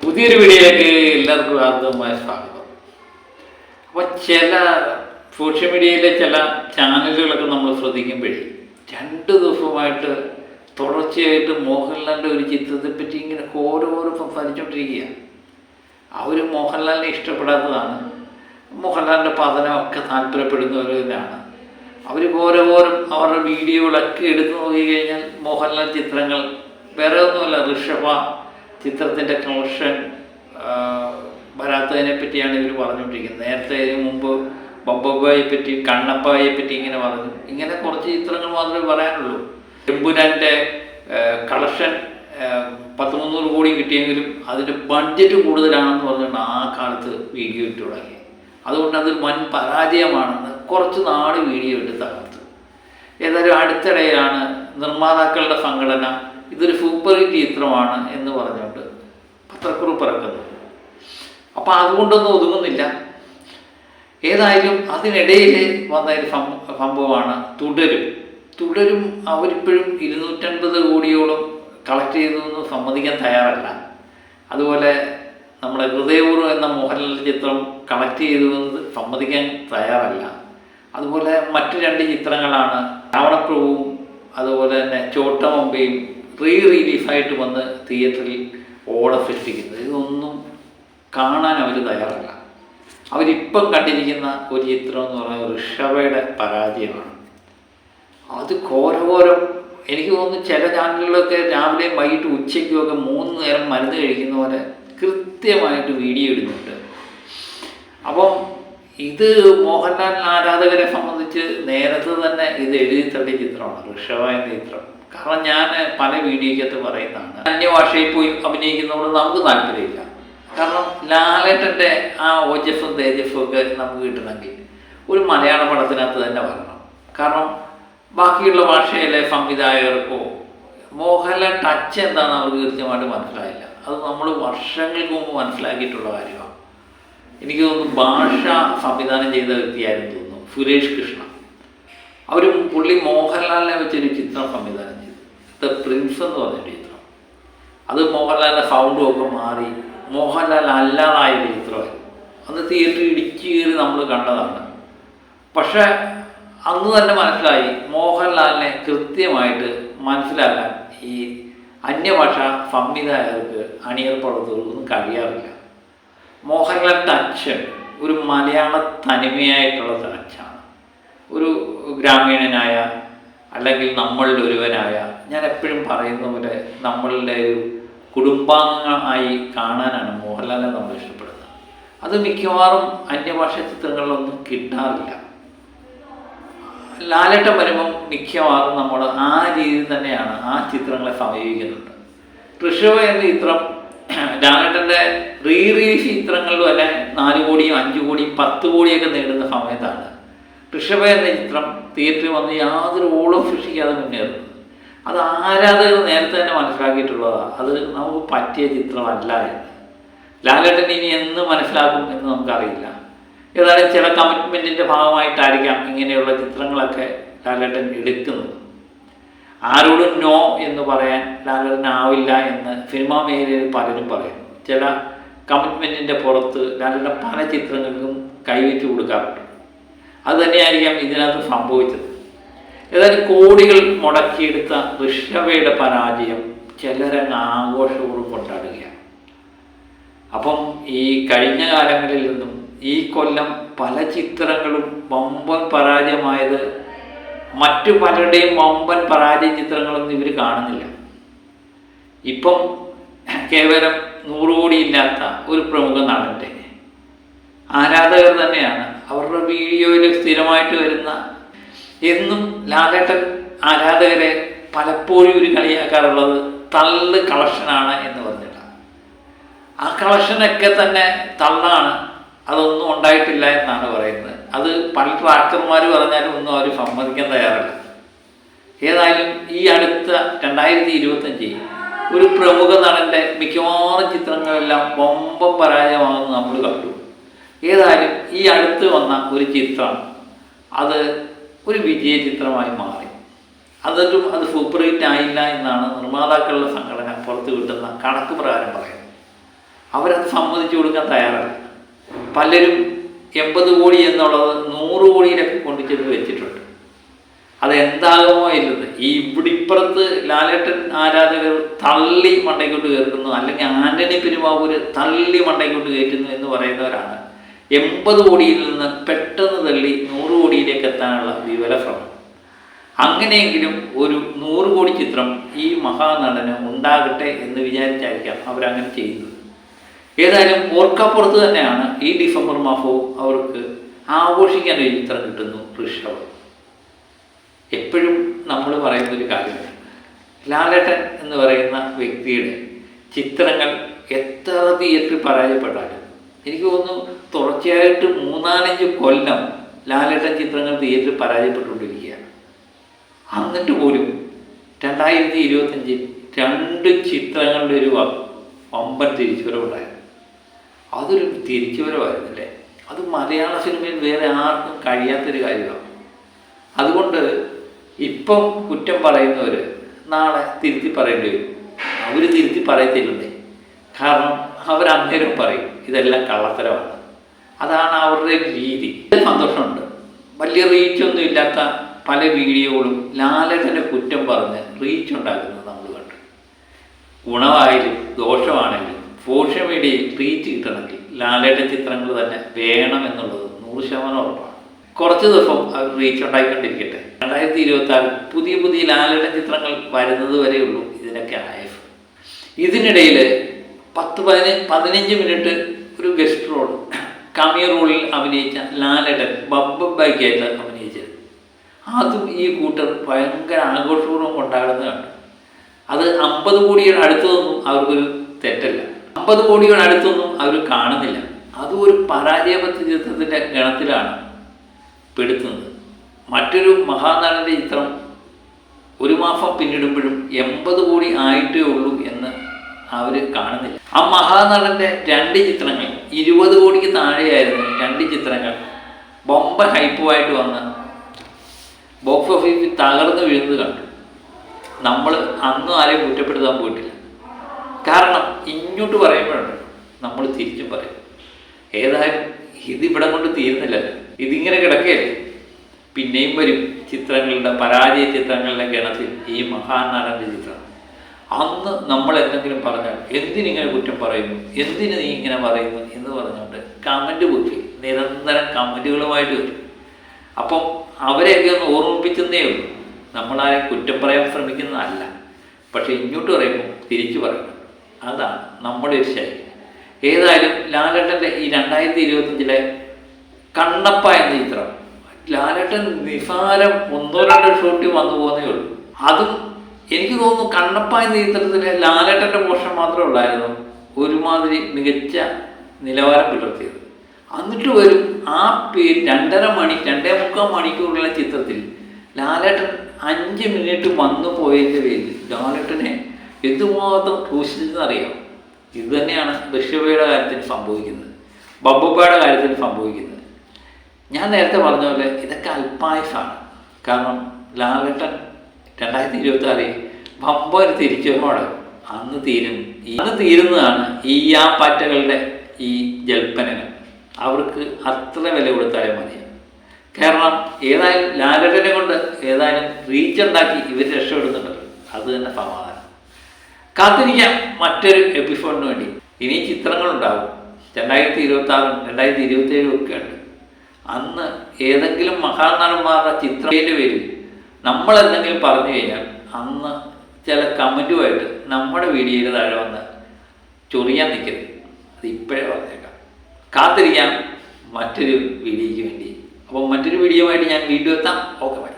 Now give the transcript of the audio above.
പുതിയൊരു വീഡിയോയിലേക്ക് എല്ലാവർക്കും ആർദ്രമായ സ്വാഗതം. അപ്പോൾ ചില സോഷ്യൽ മീഡിയയിലെ ചില ചാനലുകളൊക്കെ നമ്മൾ ശ്രദ്ധിക്കുമ്പോഴേ രണ്ട് ദിവസമായിട്ട് തുടർച്ചയായിട്ട് മോഹൻലാലിന്റെ ഒരു ചിത്രത്തെ പറ്റി ഇങ്ങനെ ഓരോരോ സംസാരിച്ചുകൊണ്ടിരിക്കുകയാണ് അവർ മോഹൻലാലിനെ ഇഷ്ടപ്പെടാത്തതാണ്. മോഹൻലാലിന്റെ പതനമൊക്കെ താല്പര്യപ്പെടുന്നവർ തന്നെയാണ് അവർ ഓരോരോരും അവരുടെ വീഡിയോകളൊക്കെ എടുത്തു നോക്കി കഴിഞ്ഞാൽ മോഹൻലാൽ ചിത്രങ്ങൾ വേറെ ഒന്നുമല്ല ഋഷഭ ചിത്രത്തിന്റെ കളക്ഷൻ വരാത്തതിനെ പറ്റിയാണ് ഇവർ പറഞ്ഞുകൊണ്ടിരിക്കുന്നത്. നേരത്തെ ഇതിനു മുമ്പ് ബൊബ്ബയെ പറ്റി കണ്ണപ്പായെ പറ്റി ഇങ്ങനെ പറഞ്ഞു. ഇങ്ങനെ കുറച്ച് ചിത്രങ്ങൾ മാത്രമേ പറയാനുള്ളൂ. എമ്പുരാന്റെ കളക്ഷൻ പത്ത് മുന്നൂറ് കോടി കിട്ടിയെങ്കിലും അതിന്റെ ബഡ്ജറ്റ് കൂടുതലാണെന്ന് പറഞ്ഞുകൊണ്ട് ആ കാലത്ത് വീഡിയോ ഇട്ട് തുടങ്ങി. അതുകൊണ്ട് അത് വൻ പരാജയമാണെന്ന് കുറച്ച് നാൾ വീഡിയോ ഇട്ട് തകർത്തു. ഏതായാലും അടുത്തിടെയാണ് നിർമ്മാതാക്കളുടെ സംഘടന ഇതൊരു സൂപ്പർ ഹിറ്റ് ചിത്രമാണ് എന്ന് പറഞ്ഞുകൊണ്ട് പത്രക്കുറിപ്പ് ഇറക്കുന്നത് അപ്പം അതുകൊണ്ടൊന്നും ഒതുങ്ങുന്നില്ല. ഏതായാലും അതിനിടയിൽ വന്ന ഒരു സംഭവമാണ് തുടരും. തുടരും അവരിപ്പോഴും ഇരുന്നൂറ്റൻപത് കോടിയോളം കളക്ട് ചെയ്തതെന്ന് സമ്മതിക്കാൻ തയ്യാറല്ല. അതുപോലെ നമ്മുടെ ഹൃദയപൂർവം എന്ന മോഹൻലാൽ ചിത്രം കളക്ട് ചെയ്തതെന്ന് സമ്മതിക്കാൻ തയ്യാറല്ല. അതുപോലെ മറ്റു രണ്ട് ചിത്രങ്ങളാണ് രാവണപ്രഭുവും അതുപോലെ തന്നെ ചോട്ടമമ്പയും റീ റിലീസായിട്ട് വന്ന് തിയേറ്ററിൽ ഓട ഇതൊന്നും കാണാൻ അവർ തയ്യാറല്ല. അവരിപ്പം കണ്ടിരിക്കുന്ന ഒരു ചിത്രം എന്ന് പറഞ്ഞാൽ ഋഷഭയുടെ പരാജയമാണ്. അത് ഘോരഘോരം എനിക്ക് തോന്നുന്നു ചില ചാനലുകളൊക്കെ രാവിലെയും വൈകിട്ട് ഉച്ചയ്ക്കും ഒക്കെ മൂന്ന് നേരം മരുന്ന് കഴിക്കുന്ന പോലെ കൃത്യമായിട്ട് വീഡിയോ ഇടുന്നുണ്ട്. അപ്പം ഇത് മോഹൻലാൽ ആരാധകരെ സംബന്ധിച്ച് നേരത്തെ തന്നെ ഇത് എഴുതി തള്ളിയ ചിത്രമാണ് ഋഷഭ എന്ന ചിത്രം. കാരണം ഞാൻ പല വീഡിയോയ്ക്കകത്ത് പറയുന്നതാണ്. അന്യഭാഷയിൽ പോയി അഭിനയിക്കുന്നതുകൊണ്ട് നമുക്ക് താല്പര്യമില്ല. കാരണം ലാലേട്ടന്റെ ആ ഓജസ്സും തേജസ്സും ഒക്കെ നമുക്ക് കിട്ടണമെങ്കിൽ ഒരു മലയാള പടത്തിനകത്ത് തന്നെ വരണം. കാരണം ബാക്കിയുള്ള ഭാഷയിലെ സംവിധായകർക്കോ മോഹൻലാൽ ടച്ച് എന്താണെന്ന് അവർക്ക് കൃത്യമായിട്ട് മനസ്സിലായില്ല. അത് നമ്മൾ വർഷങ്ങൾക്ക് മുമ്പ് മനസ്സിലാക്കിയിട്ടുള്ള കാര്യമാണ്. എനിക്ക് തോന്നുന്നു ഭാഷ സംവിധാനം ചെയ്ത വ്യക്തിയായിരുന്നു തോന്നുന്നു. സുരേഷ് കൃഷ്ണ അവർ പുള്ളി മോഹൻലാലിനെ വെച്ചൊരു ചിത്രം സംവിധാനം ദ പ്രിൻസ് എന്ന് പറഞ്ഞ ചിത്രം. അത് മോഹൻലാലിന്റെ സൗണ്ടും ഒക്കെ മാറി മോഹൻലാൽ അല്ലാതായൊരു ചിത്രമായി അന്ന് തിയേറ്ററിൽ ഇടിച്ചു കയറി നമ്മൾ കണ്ടതാണ്. പക്ഷേ അന്ന് തന്നെ മനസ്സിലായി മോഹൻലാലിനെ കൃത്യമായിട്ട് മനസ്സിലാക്കാൻ ഈ അന്യഭാഷ സംവിധായകർക്ക് അണിയർ പടത്തുകൾക്കൊന്നും കഴിയാറില്ല. മോഹൻലാൽ ടച്ച് ഒരു മലയാള തനിമയായിട്ടുള്ള ടച്ചാണ് ഒരു ഗ്രാമീണനായ അല്ലെങ്കിൽ നമ്മളിൽ ഒരുവനായ ഞാൻ എപ്പോഴും പറയുന്ന പോലെ നമ്മളുടെ ഒരു കുടുംബാംഗമായി കാണാനാണ് മോഹൻലാലിനെ നമ്മൾ ഇഷ്ടപ്പെടുന്നത്. അത് മിക്കവാറും അന്യഭാഷ ചിത്രങ്ങളിലൊന്നും കിട്ടാറില്ല. ലാലട്ടം വരുമ്പം മിക്കവാറും നമ്മൾ ആ രീതിയിൽ തന്നെയാണ് ആ ചിത്രങ്ങളെ സമീപിക്കുന്നുണ്ട്. തൃശ്ശൂർ എന്ന ചിത്രം ലാലേട്ടന്റെ റീ റിലീസ് ചിത്രങ്ങളിൽ വരെ നാല് കോടിയും അഞ്ച് കോടിയും പത്ത് കോടിയൊക്കെ നേടുന്ന സമയത്താണ് ഋഷഭ എന്ന ചിത്രം തിയേറ്ററിൽ വന്ന് യാതൊരു ഓളം സൃഷ്ടിക്കാതെ മുന്നേറുന്നത് അത് ആരാധകർ നേരത്തെ തന്നെ മനസ്സിലാക്കിയിട്ടുള്ളതാണ് അത് നമുക്ക് പറ്റിയ ചിത്രമല്ല എന്ന്. ലാലേട്ടൻ ഇനി എന്ന് മനസ്സിലാക്കും എന്ന് നമുക്കറിയില്ല. ഏതായാലും ചില കമ്മിറ്റ്മെന്റിന്റെ ഭാഗമായിട്ടായിരിക്കാം ഇങ്ങനെയുള്ള ചിത്രങ്ങളൊക്കെ ലാലേട്ടൻ എടുക്കുന്നത്. ആരോടും നോ എന്ന് പറയാൻ ലാലേട്ടൻ ആവില്ല എന്ന് സിനിമാ മേഖലയിൽ പലരും പറയുന്നു ചില കമ്മിറ്റ്മെന്റിന്റെ പുറത്ത് ലാലേട്ടൻ പല ചിത്രങ്ങൾക്കും കൈവച്ച് കൊടുക്കാറുണ്ട്. അത് തന്നെയായിരിക്കാം ഇതിനകത്ത് സംഭവിച്ചത്. ഏതായാലും കോടികൾ മുടക്കിയെടുത്ത ഋഷഭയുടെ പരാജയം ചിലരങ്ങ് ആഘോഷപൂർവം കൊണ്ടാടുകയാണ്. അപ്പം ഈ കഴിഞ്ഞ കാലങ്ങളിൽ നിന്നും ഈ കൊല്ലം പല ചിത്രങ്ങളും വമ്പൻ പരാജയമായത് മറ്റു പലരുടെയും വമ്പൻ പരാജയ ചിത്രങ്ങളൊന്നും ഇവർ കാണുന്നില്ല. ഇപ്പം കേവലം നൂറ് കോടിയില്ലാത്ത ഒരു പ്രമുഖ നടന്റെ ആരാധകർ തന്നെയാണ് അവരുടെ വീഡിയോയിൽ സ്ഥിരമായിട്ട് വരുന്ന എന്നും ലാലേട്ടൻ ആരാധകരെ പലപ്പോഴും ഒരു കളിയാക്കാറുള്ളത് തള്ള് കളക്ഷനാണ് എന്ന് പറഞ്ഞിട്ടാണ്. ആ കളക്ഷനൊക്കെ തന്നെ തള്ളാണ്. അതൊന്നും ഉണ്ടായിട്ടില്ല എന്നാണ് പറയുന്നത്. അത് പല ട്രാക്ടർമാർ പറഞ്ഞാലും ഒന്നും അവർ സമ്മതിക്കാൻ തയ്യാറല്ല. ഏതായാലും ഈ അടുത്ത രണ്ടായിരത്തി ഇരുപത്തഞ്ചിൽ ഒരു പ്രമുഖ നടന്റെ മിക്കവാറും ചിത്രങ്ങളെല്ലാം ബൊമ്പം പരാജയമാണെന്ന് നമ്മൾ കണ്ടു. ഏതായാലും ഈ അടുത്ത് വന്ന ഒരു ചിത്രം അത് ഒരു വിജയ ചിത്രമായി മാറി. അതൊരു അത് സൂപ്പർ ഹിറ്റ് ആയില്ല എന്നാണ് നിർമ്മാതാക്കളുടെ സംഘടന പുറത്തു കിട്ടുന്ന കണക്ക് പ്രകാരം പറയുന്നത്. അവരത് സമ്മതിച്ചു കൊടുക്കാൻ തയ്യാറല്ല. പലരും എൺപത് കോടി എന്നുള്ളത് നൂറ് കോടിയിലൊക്കെ കൊണ്ടു ചെന്ന് വെച്ചിട്ടുണ്ട്. അതെന്താകുമോ ഇല്ലത് ഈ ഇവിടിപ്പുറത്ത് ലാലേട്ടൻ ആരാധകർ തള്ളി മണ്ടയ്ക്കോട്ട് കയറുന്നു അല്ലെങ്കിൽ ആന്റണി പെരുമാവൂര് തള്ളി മണ്ടയ്ക്കോട്ട് കയറ്റുന്നു എന്ന് പറയുന്നവരാണ് എൺപത് കോടിയിൽ നിന്ന് പെട്ടെന്ന് തള്ളി നൂറ് കോടിയിലേക്ക് എത്താനുള്ള വിവര ശ്രമം അങ്ങനെയെങ്കിലും ഒരു നൂറ് കോടി ചിത്രം ഈ മഹാനടന് ഉണ്ടാകട്ടെ എന്ന് വിചാരിച്ചായിരിക്കാം അവരങ്ങനെ ചെയ്യുന്നത്. ഏതായാലും ഓർക്കപ്പുറത്ത് തന്നെയാണ് ഈ ഡിസംബർ മാസവും അവർക്ക് ആഘോഷിക്കാൻ ഒരു ചിത്രം കിട്ടുന്നു ഋഷഭം. എപ്പോഴും നമ്മൾ പറയുന്ന ഒരു കാര്യമാണ് ലാലേട്ടൻ എന്ന് പറയുന്ന വ്യക്തിയുടെ ചിത്രങ്ങൾ എത്ര തിയേറ്ററിൽ പരാജയപ്പെട്ടാലും എനിക്ക് തോന്നുന്നു തുടർച്ചയായിട്ട് മൂന്നാലഞ്ച് കൊല്ലം ലാലേട്ടൻ ചിത്രങ്ങൾ തിയേറ്ററിൽ പരാജയപ്പെട്ടുകൊണ്ടിരിക്കുകയാണ്. എന്നിട്ട് പോലും രണ്ടായിരത്തി ഇരുപത്തഞ്ചിൽ രണ്ട് ചിത്രങ്ങളുടെ ഒരു വമ്പൻ തിരിച്ചുവരവുണ്ടായിരുന്നു. അതൊരു തിരിച്ചുവരവായിരുന്നില്ലേ? അത് മലയാള സിനിമയിൽ വേറെ ആർക്കും കഴിയാത്തൊരു കാര്യമാണ്. അതുകൊണ്ട് ഇപ്പം കുറ്റം പറയുന്നവർ നാളെ തിരുത്തി പറയേണ്ടി വരും. അവർ തിരുത്തി പറയത്തില്ലേ കാരണം അവരന്നേരം പറയും ഇതെല്ലാം കള്ളത്തരമാണ്. അതാണ് അവരുടെ രീതി. സന്തോഷമുണ്ട്. വലിയ റീച്ചൊന്നും ഇല്ലാത്ത പല വീഡിയോകളും ലാലകനെ കുറ്റം പറഞ്ഞ് റീച്ച് ഉണ്ടാക്കുന്നത് നമ്മൾ കണ്ടു. ഗുണമായാലും ദോഷമാണെങ്കിലും സോഷ്യൽ മീഡിയയിൽ റീച്ച് കിട്ടണമെങ്കിൽ ലാലയുടെ ചിത്രങ്ങൾ തന്നെ വേണം എന്നുള്ളത് നൂറ് ശതമാനം ഉറപ്പാണ്. കുറച്ച് ദിവസം അവർ റീച്ച് ഉണ്ടായിക്കൊണ്ടിരിക്കട്ടെ. രണ്ടായിരത്തി ഇരുപത്തി ആറ് പുതിയ പുതിയ ലാലയുടെ ചിത്രങ്ങൾ വരുന്നത് വരെയുള്ളൂ ഇതിനൊക്കെ ആയഫ്. ഇതിനിടയിൽ പത്ത് പതിനഞ്ച് പതിനഞ്ച് മിനിറ്റ് ഒരു ഗസ്റ്റ് റോൾ കമിയ റോളിൽ അഭിനയിച്ച ലാലടൻ ബബ്ബയ്ക്കായിട്ട് അഭിനയിച്ചത്. അതും ഈ കൂട്ടർ ഭയങ്കര ആഘോഷപൂർവം കൊണ്ടാടുന്നത് കണ്ടു. അത് അമ്പത് കോടിയുടെ അടുത്തൊന്നും അവർക്കൊരു തെറ്റല്ല. അമ്പത് കോടിയുടെ അടുത്തൊന്നും അവർ കാണുന്നില്ല. അതും ഒരു പരാജയപത്തി ചിത്രത്തിന്റെ ഗണത്തിലാണ് പെടുത്തുന്നത്. മറ്റൊരു മഹാനടന്റെ ചിത്രം ഒരു മാസം പിന്നിടുമ്പോഴും എൺപത് കോടി ആയിട്ടേ ഉള്ളൂ എന്ന് അവർ കാണുന്നില്ല. ആ മഹാനടന്റെ രണ്ട് ചിത്രങ്ങൾ ഇരുപത് കോടിക്ക് താഴെയായിരുന്നു രണ്ട് ചിത്രങ്ങൾ. ബൊമ്പ ഹൈപ്പുമായിട്ട് വന്ന് ബോക്സ് ഓഫീസിൽ തകർന്നു വീഴുന്നത് കണ്ടു. നമ്മൾ അന്നും ആരെയും കുറ്റപ്പെടുത്താൻ പോയിട്ടില്ല. കാരണം ഇങ്ങോട്ട് പറയുമ്പോഴുണ്ട് നമ്മൾ തിരിച്ചും പറയും. ഏതായാലും ഇതിവിടെ കൊണ്ട് തീരുന്നില്ല ഇതിങ്ങനെ കിടക്കുകയല്ലേ പിന്നെയും വരും ചിത്രങ്ങളുടെ പരാജയ ചിത്രങ്ങളുടെ ഗണത്തിൽ ഈ മഹാനാടന്റെ ചിത്രം. അന്ന് നമ്മൾ എന്തെങ്കിലും പറഞ്ഞാൽ എന്തിനിങ്ങനെ കുറ്റം പറയുന്നു? എന്തിന് നീ ഇങ്ങനെ പറയുന്നു എന്ന് പറഞ്ഞുകൊണ്ട് കമന്റ് കുത്തി. നിരന്തരം കമന്റുകളുമായിട്ട് വരും. അപ്പം അവരെയൊക്കെ ഒന്ന് ഓർമ്മിപ്പിച്ചെന്നേ ഉള്ളൂ. നമ്മളാരെ കുറ്റം പറയാൻ ശ്രമിക്കുന്നതല്ല. പക്ഷേ ഇങ്ങോട്ട് പറയുമ്പോൾ തിരിച്ചു പറയണം. അതാണ് നമ്മുടെ ഒരു ശൈലി. ഏതായാലും ലാലേട്ടന്റെ ഈ രണ്ടായിരത്തി ഇരുപത്തഞ്ചിലെ കണ്ണപ്പ എന്ന ചിത്രം. ലാലേട്ടൻ നിസാരം ഒന്നോ രണ്ടോ ഷോട്ടി വന്നു പോകുന്നേ ഉള്ളൂ. അതും എനിക്ക് തോന്നുന്നു കണ്ണപ്പ എന്ന ചിത്രത്തിലെ ലാലേട്ടന്റെ പോർഷൻ മാത്രമേ ഉള്ളായിരുന്നു. ഒരുമാതിരി മികച്ച നിലവാരം പുലർത്തിയത്. എന്നിട്ട് വരും ആ പേര് രണ്ടര മണി രണ്ടേ മുക്കാൽ മണിക്കൂറുള്ള ചിത്രത്തിൽ ലാലേട്ടൻ അഞ്ച് മിനിറ്റ് വന്നു പോയതിന്റെ പേരിൽ ലാലേട്ടനെ എന്തുമാത്രം ക്രൂശിച്ചെന്നറിയാം ഇത് തന്നെയാണ് ഋഷഭയുടെ കാര്യത്തിൽ സംഭവിക്കുന്നത്. ബബ്ബപ്പയുടെ കാര്യത്തിൽ സംഭവിക്കുന്നത്. ഞാൻ നേരത്തെ പറഞ്ഞ പോലെ ഇതൊക്കെ അല്പായുസാണ് കാരണം ലാലേട്ടൻ രണ്ടായിരത്തി ഇരുപത്തി ആറിൽ ബമ്പൊരു തിരിച്ചുവരോടെ അന്ന് തീരും. അന്ന് തീരുന്നതാണ് ഈ ആ പാറ്റകളുടെ ഈ ജൽപ്പനകൾ. അവർക്ക് അത്ര വില കൊടുത്താലേ മതി. കാരണം ഏതായാലും ലാലടനെ കൊണ്ട് ഏതായാലും റീച്ച് ഉണ്ടാക്കി ഇവർ രക്ഷപ്പെടുന്നുണ്ടല്ലോ അത് തന്നെ സമാധാനം. കാത്തിരിക്കാം മറ്റൊരു എപ്പിസോഡിന് വേണ്ടി. ഇനി ചിത്രങ്ങളുണ്ടാവും. രണ്ടായിരത്തി ഇരുപത്തി ആറും രണ്ടായിരത്തി ഇരുപത്തി ഏഴും ഒക്കെ ഉണ്ട്. അന്ന് ഏതെങ്കിലും മഹാനടന്മാരുടെ ചിത്രത്തിന്റെ പേരിൽ നമ്മൾ എന്തെങ്കിലും പറഞ്ഞു കഴിഞ്ഞാൽ അന്ന് ചില കമന്റുമായിട്ട് നമ്മുടെ വീഡിയോയിൽ താഴെ വന്ന് ചൊറിയാൻ നിൽക്കരുത്. അത് ഇപ്പോഴേ പറഞ്ഞേക്കാം. കാത്തിരിക്കാം മറ്റൊരു വീഡിയോയ്ക്ക് വേണ്ടി. അപ്പോൾ മറ്റൊരു വീഡിയോ ആയിട്ട് ഞാൻ വീണ്ടും എത്താം. Okay bye.